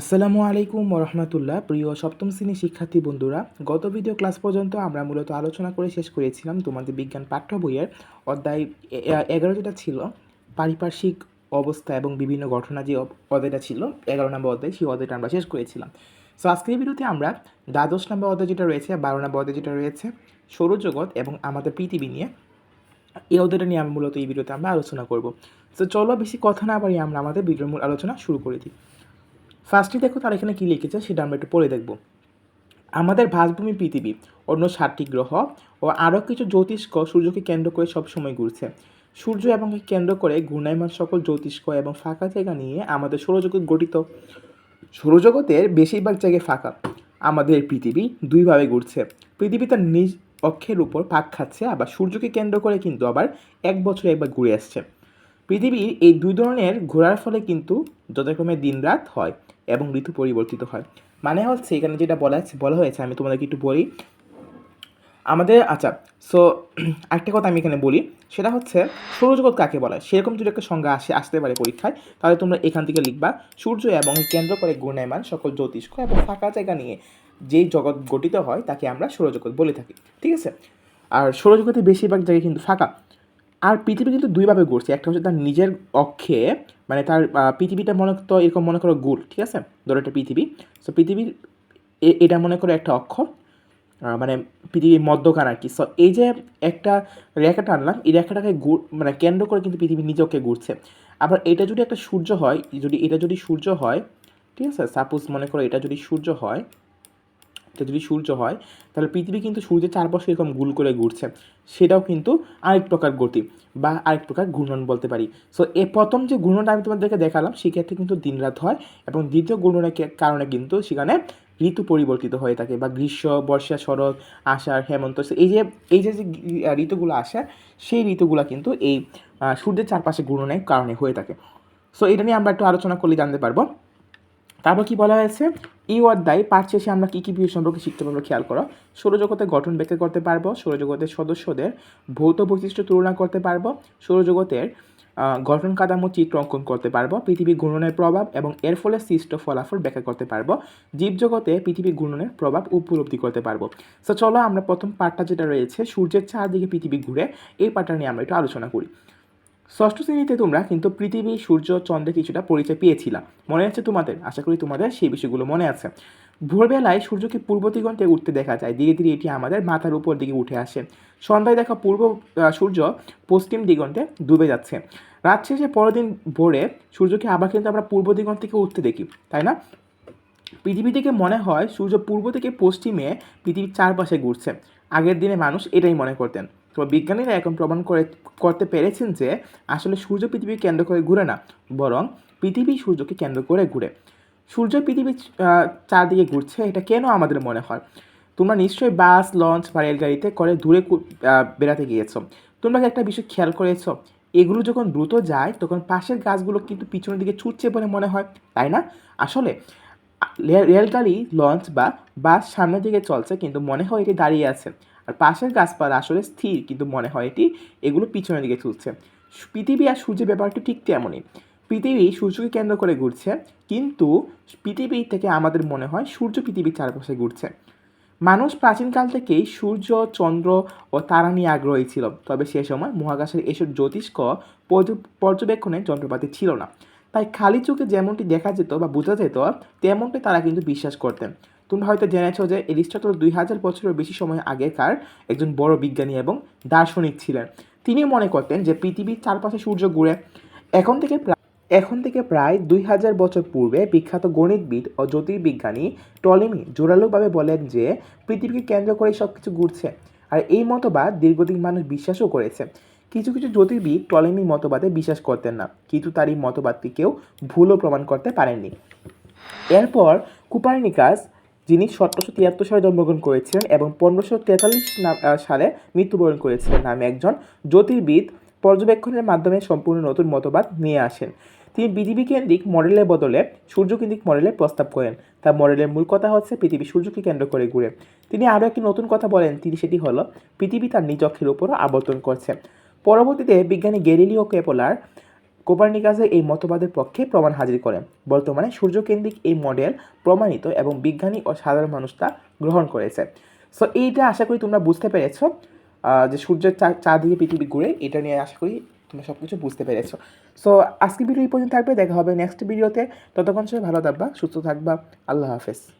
আসসালামু আলাইকুম রহমতুল্লাহ প্রিয় সপ্তম শ্রেণির শিক্ষার্থী বন্ধুরা। গত ভিডিও ক্লাস পর্যন্ত আমরা মূলত আলোচনা করে শেষ করেছিলাম তোমাদের বিজ্ঞান পাঠ্য বইয়ের অধ্যায় এগারো যেটা ছিল। পারিপার্শ্বিক অবস্থা এবং বিভিন্ন ঘটনা যে অধ্যায়টা ছিল, এগারো নম্বর অধ্যায়, সেই অধ্যায়টা আমরা শেষ করেছিলাম। সো আজকের ভিডিওতে আমরা দ্বাদশ নম্বর অধ্যায় যেটা রয়েছে, বারো নম্বর অধ্যায় যেটা রয়েছে, সৌরজগৎ এবং আমাদের পৃথিবী নিয়ে, এই অধ্যায়টা নিয়ে আমি মূলত এই ভিডিওতে আমরা আলোচনা করব। তো চলো বেশি কথা না বাড়িয়ে আমরা আমাদের ভিডিওর মূল আলোচনা শুরু করে দিই। ফার্স্টে দেখো তার এখানে কী লিখেছে, সেটা আমরা একটু পড়ে দেখব। আমাদের ভাসভূমি পৃথিবী, অন্য সাতটি গ্রহ ও আরও কিছু জ্যোতিষ্ক সূর্যকে কেন্দ্র করে সবসময় ঘুরছে। সূর্য এবং কেন্দ্র করে ঘূর্ণায়মান সকল জ্যোতিষ্ক এবং ফাঁকা জায়গা নিয়ে আমাদের সৌরজগৎ গঠিত। সৌরজগতের বেশিরভাগ জায়গায় ফাঁকা। আমাদের পৃথিবী দুইভাবে ঘুরছে। পৃথিবী তার নিজ অক্ষের উপর পাক খাচ্ছে, আবার সূর্যকে কেন্দ্র করে কিন্তু আবার এক বছরে একবার ঘুরে আসছে। পৃথিবীর এই দুই ধরনের ঘোরার ফলে কিন্তু যথাক্রমে দিনরাত হয় এবং ঋতু পরিবর্তিত হয়। মানে হচ্ছে এখানে যেটা বলা বলা হয়েছে, আমি তোমাদেরকে একটু বলি। আমাদের আচ্ছা সো একটা কথা আমি এখানে বলি, সেটা হচ্ছে সৌরজগৎ কাকে বলা? হয় সেরকম যদি একটা সংজ্ঞা আসে, আসতে পারে পরীক্ষায়, তাহলে তোমরা এখান থেকে লিখবা, সূর্য এবং কেন্দ্র করে ঘূর্ণায়মান সকল জ্যোতিষ্ক এবং ফাঁকা জায়গা নিয়ে যেই জগৎ গঠিত হয়, তাকে আমরা সৌরজগৎ বলে থাকি, ঠিক আছে? আর সৌরজগতের বেশিরভাগ জায়গায় কিন্তু ফাঁকা। আর পৃথিবী কিন্তু দুইভাবে ঘুরছে। একটা হচ্ছে তার নিজের অক্ষে মানে তার পৃথিবীটা মনে তো এরকম মনে করো গোল, ঠিক আছে? ধরো একটা পৃথিবী। সো পৃথিবীর এটা মনে করো একটা অক্ষ মানে পৃথিবীর মধ্যখান আর কি। সো এই যে একটা রেখা টানলাম, এই রেখাটাকে মানে কেন্দ্র করে কিন্তু পৃথিবী নিজেকে ঘুরছে। আবার এটা যদি একটা সূর্য হয়, যদি, এটা যদি সূর্য হয়, ঠিক আছে? সাপোজ মনে করো এটা যদি সূর্য হয় যদি সূর্য হয়, তাহলে পৃথিবী কিন্তু সূর্যের চারপাশে এরকম গুল করে ঘুরছে। সেটাও কিন্তু আরেক প্রকার গতি বা আরেক প্রকার ঘূর্ণন বলতে পারি। সো এ প্রথম যে ঘূর্ণনটা আমি তোমাদেরকে দেখালাম সেক্ষেত্রে কিন্তু দিনরাত হয় এবং দ্বিতীয় ঘূর্ণনের কারণে কিন্তু সেখানে ঋতু পরিবর্তিত হয়ে থাকে বা গ্রীষ্ম, বর্ষা, শরৎ, আষাঢ়, হেমন্ত এই যে এই যে যে ঋতুগুলো আসে, সেই ঋতুগুলো কিন্তু এই সূর্যের চারপাশে ঘূর্ণনের কারণে হয়ে থাকে। সো এটা নিয়ে আমরা একটু আলোচনা করলে জানতে পারব। তারপর কি বলা হয়েছে? এই অধ্যায় পাঠ শেষে আমরা কী কী বিষয় সম্পর্কে শিখতে পারব খেয়াল করো। সৌরজগতের গঠন ব্যাখ্যা করতে পারব সৌরজগতের সদস্যদের ভৌত বৈশিষ্ট্য তুলনা করতে পারব, সৌরজগতের গঠন কাঠামো চিত্র অঙ্কন করতে পারব পৃথিবী ঘূর্ণনের প্রভাব এবং এর ফলে সৃষ্ট ফলাফল ব্যাখ্যা করতে পারব, জীবজগতে পৃথিবী ঘূর্ণনের প্রভাব উপলব্ধি করতে পারব। তো চলো আমরা প্রথম পার্টটা যেটা রয়েছে, সূর্যের চারদিকে পৃথিবী ঘুরে এই পার্টটা নিয়ে আমরা একটু আলোচনা করি। ষষ্ঠ শ্রেণীতে তোমরা কিন্তু পৃথিবী, সূর্য, চন্দ্রে কিছুটা পরিচয় পেয়েছিলা। মনে আছে তোমাদের? আশা করি তোমাদের সেই বিষয়গুলো মনে আছে। ভোরবেলায় সূর্যকে পূর্ব দিগন্তে উঠতে দেখা যায়। ধীরে ধীরে এটি আমাদের মাথার উপর দিকে উঠে আসে। সন্ধ্যায় দেখা পূর্ব সূর্য পশ্চিম দিগন্তে ডুবে যাচ্ছে। রাত শেষে পরের দিন ভোরে সূর্যকে আবার কিন্তু আমরা পূর্ব দিগন্ত থেকে উঠতে দেখি। তাই না? পৃথিবী থেকে মনে হয় সূর্য পূর্ব থেকে পশ্চিমে পৃথিবীর চারপাশে ঘুরছে। আগের দিনে মানুষ এটাই মনে করতেন। তো বিজ্ঞানীরা এখন প্রমাণ করে, করতে পেরেছেন যে আসলে সূর্য পৃথিবীকে কেন্দ্র করে ঘুরে না, বরং পৃথিবী সূর্যকে কেন্দ্র করে ঘুরে। সূর্য পৃথিবীর চারদিকে ঘুরছে, এটা কেন আমাদের মনে হয়? তোমরা নিশ্চয়ই বাস, লঞ্চ বা রেলগাড়িতে করে দূরে বেড়াতে গিয়েছো। তোমরা একটা বিষয় খেয়াল করেছ? এগুলো যখন দ্রুত যায়, তখন পাশের গাছগুলো কিন্তু পিছনের দিকে ছুটছে বলে মনে হয়, তাই না? আসলে রেলগাড়ি, লঞ্চ বা বাস সামনের দিকে চলছে, কিন্তু মনে হয় এটি দাঁড়িয়ে আছে। আর পাশের গাছপালা আসলে স্থির, কিন্তু মনে হয় এটি এগুলো পিছনের দিকে ছুটছে পৃথিবী আর সূর্যের ব্যাপারটি ঠিক তেমনই। পৃথিবী সূর্যকে কেন্দ্র করে ঘুরছে, কিন্তু পৃথিবী থেকে আমাদের মনে হয় সূর্য পৃথিবীর চারপাশে ঘুরছে। মানুষ প্রাচীনকাল থেকেই সূর্য, চন্দ্র ও তারা নিয়ে আগ্রহী ছিল, তবে সে সময় মহাকাশের এসব জ্যোতিষ্ক পর্য- পর্যবেক্ষণের যন্ত্রপাতি ছিল না। তাই খালি চোখে যেমনটি দেখা যেত বা বোঝা যেত, তেমনটি তারা কিন্তু বিশ্বাস করতেন। তুমি হয়তো জেনেছো যে এরিস্টটল দুই হাজার বছরের বেশি সময় আগেকার একজন বড় বিজ্ঞানী এবং দার্শনিক ছিলেন। তিনি মনে করতেন যে পৃথিবীর চারপাশে সূর্য ঘুরে এখন থেকে এখন থেকে প্রায় দুই হাজার বছর পূর্বে বিখ্যাত গণিতবিদ ও জ্যোতির্বিজ্ঞানী টলেমি জোরালোভাবে বলেন যে পৃথিবীকে কেন্দ্র করে সব কিছু ঘুরছে। আর এই মতবাদ দীর্ঘদিন মানুষ বিশ্বাসও করেছে। কিছু কিছু জ্যোতির্বিদ টলেমির মতবাদে বিশ্বাস করতেন না, কিন্তু তার এই মতবাদকে কেউ ভুলও প্রমাণ করতে পারেননি। এরপর কুপারনিকাস, যিনি সতেরোশো তিয়াত্তর সালে জন্মগ্রহণ করেছিলেন এবং পনেরোশো তেতাল্লিশ সালে মৃত্যুবরণ করেছিলেন নামে একজন জ্যোতির্বিদ পর্যবেক্ষণের মাধ্যমে সম্পূর্ণ নতুন মতবাদ নিয়ে আসেন। তিনি পৃথিবী কেন্দ্রিক মডেলের বদলে সূর্য কেন্দ্রিক মডেলের প্রস্তাব করেন। তার মডেলের মূল কথা হচ্ছে পৃথিবী সূর্যকে কেন্দ্র করে ঘুরে। তিনি আরও একটি নতুন কথা বলেন, তিনি সেটি হলো, পৃথিবী তার নিজ অক্ষের উপরও আবর্তন করছে। পরবর্তীতে বিজ্ঞানী গ্যালিলিও কেপলার কোপার্নিকাসের এই মতবাদের পক্ষে প্রমাণ হাজির করেন। বর্তমানে সূর্যকেন্দ্রিক এই মডেল প্রমাণিত এবং বিজ্ঞানী ও সাধারণ মানুষ তা গ্রহণ করেছে। সো এইটা আশা করি তোমরা বুঝতে পেরেছ যে সূর্যের চা- চারদিকে পৃথিবী ঘুরে এটা নিয়ে আশা করি তোমরা সব কিছু বুঝতে পেরেছ। সো আজকে ভিডিও এই পর্যন্ত থাকবে, দেখা হবে নেক্সট ভিডিওতে ততক্ষণ সবাই ভালো থাকবা, সুস্থ থাকবা, আল্লাহ হাফেজ।